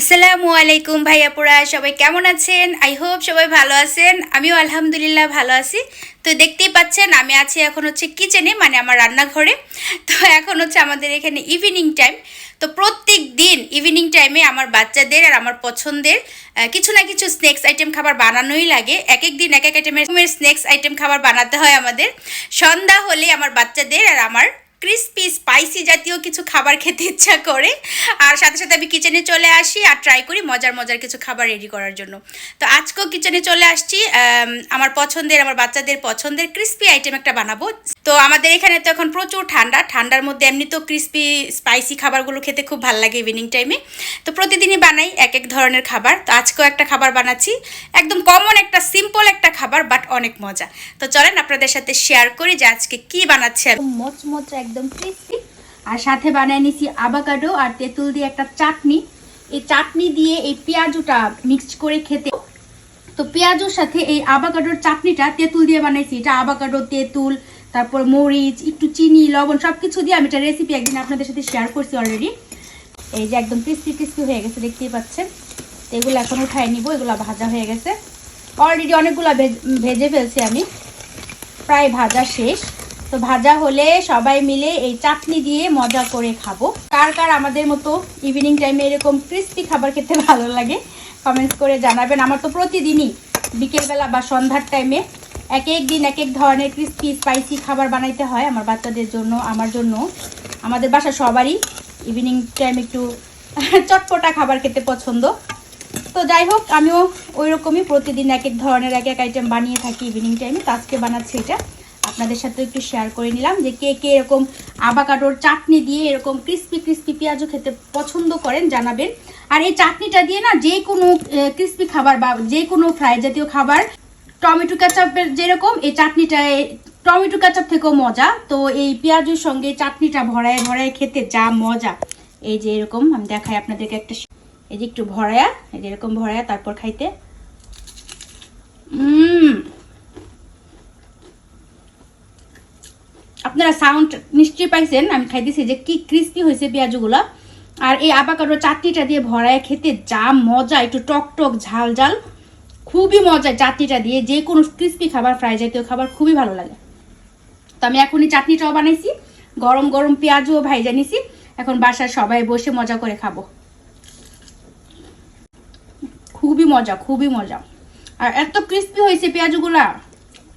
আসসালামু আলাইকুম ভাইয়াপুরা সবাই কেমন আছেন? আই হোপ সবাই ভালো আছেন। আমিও আলহামদুলিল্লাহ ভালো আছি। তো দেখতেই পাচ্ছেন, আমি আছি এখন হচ্ছে কিচেনে মানে আমার রান্নাঘরে। তো এখন হচ্ছে আমাদের এখানে ইভিনিং টাইম তো প্রত্যেক দিন ইভিনিং টাইমে আমার বাচ্চাদের আর আমার পছন্দের কিছু না কিছু স্ন্যাক্স আইটেম খাবার বানানোই লাগে। এক এক দিন এক এক আইটেমের স্ন্যাক্স আইটেম খাবার বানাতে হয় আমাদের। সন্ধ্যা হলে আমার বাচ্চাদের আর আমার ক্রিস্পি স্পাইসি জাতীয় কিছু খাবার খেতে ইচ্ছা করে। আর সাথে সাথে আমি কিচেনে চলে আসি আর ট্রাই করি মজার মজার কিছু খাবার রেডি করার জন্য। তো আজকেও কিচেনে চলে আসছি আম, আমার পছন্দের আমার বাচ্চাদের পছন্দের ক্রিস্পি আইটেম একটা বানাবো। তো আমাদের এখানে তো এখন প্রচুর ঠান্ডা। ঠান্ডার মধ্যে এমনি তো ক্রিস্পি স্পাইসি খাবারগুলো খেতে খুব ভালো লাগে ইভিনিং টাইমে তো প্রতিদিনই বানাই এক এক ধরনের খাবার। তো আজকেও একটা খাবার বানাচ্ছি। একদম কমন একটা সিম্পল একটা খাবার বাট অনেক মজা। তো চলেন আপনাদের সাথে শেয়ার করি যে আজকে কি বানাচ্ছি মোচমোচ, একদম ক্রিস্পি আর সাথে বানিয়ে নিছি আবাকাডো আর তেঁতুল দিয়ে একটা চাটনি। এই চাটনি দিয়ে এই পেঁয়াজুটা মিক্সড করে খেতে। তো পেঁয়াজুর সাথে এই আবাকাডোর চাটনিটা তেঁতুল দিয়ে বানাইছি। এটা আবাকাডো তেঁতুল তারপর মরিচ, একটু চিনি, লবণ সব কিছু দিয়ে আমি এটা রেসিপি একদিন আপনাদের সাথে শেয়ার করছি অলরেডি এই যে একদম ক্রিস্পি ক্রিস্পি হয়ে গেছে, দেখতেই পাচ্ছেন। এগুলো এখন উঠাই নিব, এগুলো ভাজা হয়ে গেছে। অলরেডি অনেকগুলো ভেজ- ভেজে ফেলছি আমি। প্রায় ভাজা শেষ। তো ভাজা হলে সবাই মিলে এই চাটনি দিয়ে মজা করে খাব। কার কার আমাদের মতো ইভিনিং টাইমে এরকম ক্রিস্পি খাবার খেতে ভালো লাগে কমেন্টস করে জানাবেন। আমার তো প্রতিদিনই বিকেলবেলা বা সন্ধ্যার টাইমে এক এক দিন, এক এক ধরনের ক্রিস্পি স্পাইসি খাবার বানাইতে হয় আমার বাচ্চাদের জন্য, আমার জন্য। আমাদের বাসা সবারই ইভিনিং টাইম একটু চটপটা খাবার খেতে পছন্দ। তো যাই হোক, আমিও ওই রকমই প্রতিদিন এক এক ধরনের, এক এক আইটেম বানিয়ে থাকি ইভিনিং টাইমে তো আজকে বানাচ্ছি এটা। আপনাদের সাথে একটু শেয়ার করে নিলাম যে কে কে এরকম আবাকাডোর চাটনি দিয়ে এরকম ক্রিস্পি ক্রিস্পি পেঁয়াজও খেতে পছন্দ করেন, জানাবেন। আর এই চাটনিটা দিয়ে না যে কোনো ক্রিস্পি খাবার বা যে কোনো ফ্রাই জাতীয় খাবার টমেটো কাচাপের যেরকম, এই চাটনিটায় টমেটো কাচাপ থেকেও মজা। তো এই পেঁয়াজের সঙ্গে চাটনিটা ভরায় ভরায় খেতে যা মজা। এই যে এরকম, আমি দেখাই আপনাদেরকে একটা এই যে একটু ভরায়া, এই যে এরকম ভরায়া, তারপর খাইতে। আপনারা সাউন্ড নিশ্চয়ই পাইছেন, আমি খাইতেছি যে কি ক্রিস্পি হয়েছে পেঁয়াজগুলো। আর এই আবাকাডো চাটনিটা দিয়ে ভরায় খেতে যা মজা, একটু টক টক ঝাল ঝাল খুবই মজা চাটনিটা দিয়ে, যে কোনো ক্রিস্পি খাবার ফ্রাই জাতীয় খাবার খুবই ভালো লাগে। তো আমি এখনই চাটনিটাও বানাইছি, গরম গরম পেঁয়াজও ভাইজা নিছি। এখন বাসার সবাই বসে মজা করে খাব। খুবই মজা খুবই মজা। আর এত ক্রিস্পি হয়েছে পেঁয়াজগুলা।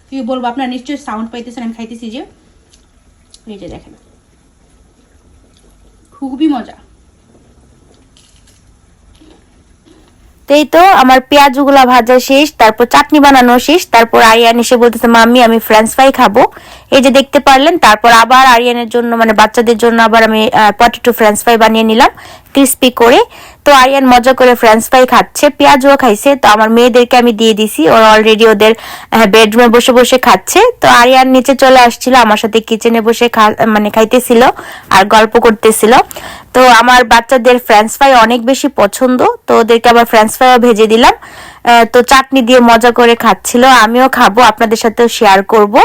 কি বলব, আপনার নিশ্চয়ই সাউন্ড পাইতেছেন, আমি খাইতেছি যে। এই যে দেখেন। খুবই মজা। এই তো আমার পেঁয়াজগুলা ভাজা শেষ, তারপর চাটনি বানানো শেষ, তারপর আরিয়ান এসে বলতেছে, মাম্মি, আমি ফ্রেঞ্চ ফ্রাই খাব। এই যে দেখতে পারলেন, তারপর আবার আরিয়ানের জন্য মানে বাচ্চাদের জন্য আবার আমি পটেটো ফ্রেঞ্চ ফ্রাই বানিয়ে নিলাম ক্রিস্পি করে। তো আরিয়ান মজা করে ফ্রেঞ্চ ফ্রাই খাচ্ছে, পেঁয়াজও খাইছে, তো আমার মেয়েদেরকে আমি দিয়ে দিছি, ওরা অলরেডি ওদের বেডরুমে বসে বসে খাচ্ছে। তো আরিয়ান নিচে চলে আসছিল, আমার সাথে কিচেনে বসে মানে খাইতেছিল আর গল্প করতেছিল। তো আমার বাচ্চাদের ফ্রেঞ্চ ফ্রাই অনেক বেশি পছন্দ, তো ওদেরকে আবার ফ্রেঞ্চ ফ্রাইও ভেজে দিলাম। তো চাটনি দিয়ে মজা করে খাচ্ছিল, আমিও খাব, আপনাদের সাথেও শেয়ার করব।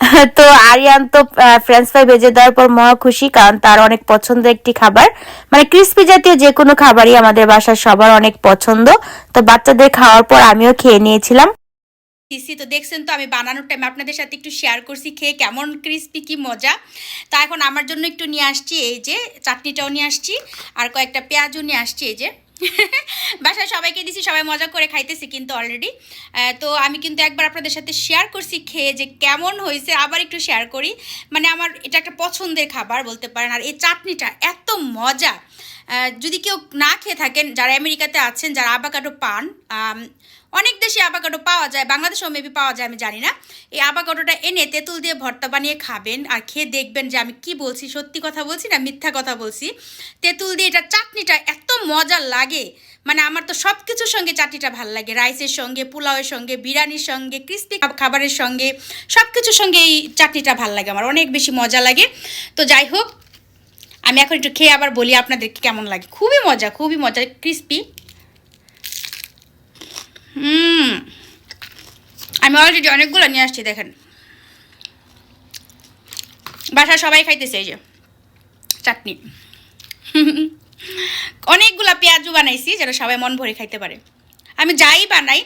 তো আরিয়ান তো ফ্রেঞ্চ ফ্রাই ভেজে দেওয়ার পর মহা খুশি, কারণ তার অনেক পছন্দের একটি খাবার। মানে ক্রিস্পি জাতীয় যে কোনো খাবারই আমাদের বাসার সবার অনেক পছন্দ। তো বাচ্চাদের খাওয়ার পর আমিও খেয়ে নিয়েছিলাম। দিছি, তো দেখছেন তো আমি বানানোর টাইম আপনাদের সাথে একটু শেয়ার করছি, খেয়ে কেমন ক্রিস্পি কি মজা। তা এখন আমার জন্য একটু নিয়ে আসছি, এই যে চাটনিটাও নিয়ে আসছি, আর কয়েকটা পেঁয়াজও নিয়ে আসছি, এই যে। বাসায় সবাইকে দিছি, সবাই মজা করে খাইতেছি কিন্তু অলরেডি তো আমি কিন্তু একবার আপনাদের সাথে শেয়ার করছি, খেয়ে যে কেমন হয়েছে, আবার একটু শেয়ার করি। মানে আমার এটা একটা পছন্দের খাবার বলতে পারেন। আর এই চাটনিটা এত মজা। যদি কেউ না খেয়ে থাকেন, যারা আমেরিকাতে আছেন, যারা আবাকাডো পান অনেক দেশে আবাকাডো পাওয়া যায়, বাংলাদেশেও মেবি পাওয়া যায়, আমি জানি না। এই আবাকাডোটা এনে তেঁতুল দিয়ে ভর্তা বানিয়ে খাবেন আর খেয়ে দেখবেন যে আমি কি বলছি, সত্যি কথা বলছি না মিথ্যা কথা বলছি? তেঁতুল দিয়ে এটা চাটনিটা এত মজা লাগে মানে আমার তো সব কিছুর সঙ্গে চাটনিটা ভালো লাগে। রাইসের সঙ্গে, পোলাওয়ের সঙ্গে, বিরিয়ানির সঙ্গে ক্রিস্পি খাবারের সঙ্গে সব কিছুর সঙ্গে এই চাটনিটা ভালো লাগে আমার, অনেক বেশি মজা লাগে। তো যাই হোক, আমি এখন একটু খেয়ে আবার বলি আপনাদেরকে কেমন লাগে। খুবই মজা খুবই মজা ক্রিস্পি হুম। আমি অলরেডি অনেকগুলো নিয়ে আসছি, দেখেন। বাসা সবাই খাইতেছে এই যে, চাটনি। অনেকগুলা পেঁয়াজও বানাইছি যেন সবাই মন ভরে খাইতে পারে। আমি যাই বানাই,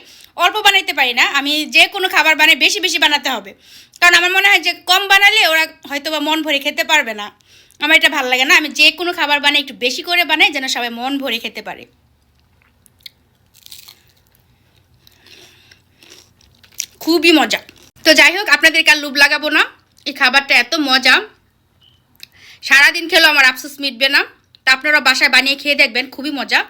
অল্প বানাইতে পারি না, আমি যে কোনো খাবার বানাই, বেশি বেশি বানাতে হবে। কারণ আমার মনে হয় যে কম বানালে ওরা হয়তো বা মন ভরে খেতে পারবে না। আমার এটা ভালো লাগে না, আমি যে কোনো খাবার বানাই, একটু বেশি করে বানাই যেন সবাই মন ভরে খেতে পারে। খুবই মজা। তো যাই হোক, আপনাদেরকে আর লুভ লাগাবো না। এই খাবারটা এত মজা। সারাদিন খেলেও আমার আফসোস মিটবে না। তা আপনারা বাসায় বানিয়ে খেয়ে দেখবেন, খুবই মজা।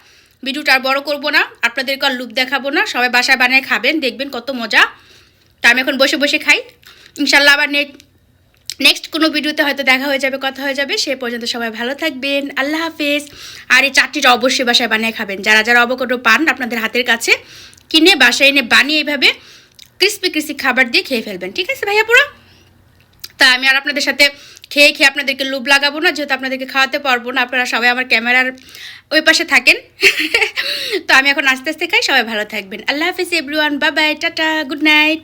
ভিডিওটা আর বড় করব না, আপনাদেরকে আর লুপ দেখাবো না। সবাই বাসায় বানিয়ে খাবেন, দেখবেন কত মজা। তা আমি এখন বসে বসে খাই। ইনশাল্লাহ আবার নেক্সট কোনো ভিডিওতে হয়তো দেখা হয়ে যাবে, কথা হয়ে যাবে। সে পর্যন্ত সবাই ভালো থাকবেন। আল্লাহ হাফেজ। আর এই চাটনিটা অবশ্যই বাসায় বানিয়ে খাবেন। যারা যারা অবকটো পান আপনাদের হাতের কাছে, কিনে বাসায় এনে বানিয়ে এইভাবে ক্রিস্পি ক্রিস্পি খাবার দিয়ে খেয়ে ফেলবেন, ঠিক আছে ভাইয়া পুরো? তা আমি আর আপনাদের সাথে খেয়ে খেয়ে আপনাদেরকে লুপ লাগাবো না, যেহেতু আপনাদেরকে খাওয়াতে পারব না, আপনারা সবাই আমার ক্যামেরার ওই পাশে থাকেন। তো আমি এখন আস্তে আস্তে খাই, সবাই ভালো থাকবেন। আল্লাহ হাফিজ everyone bye bye bye tata good night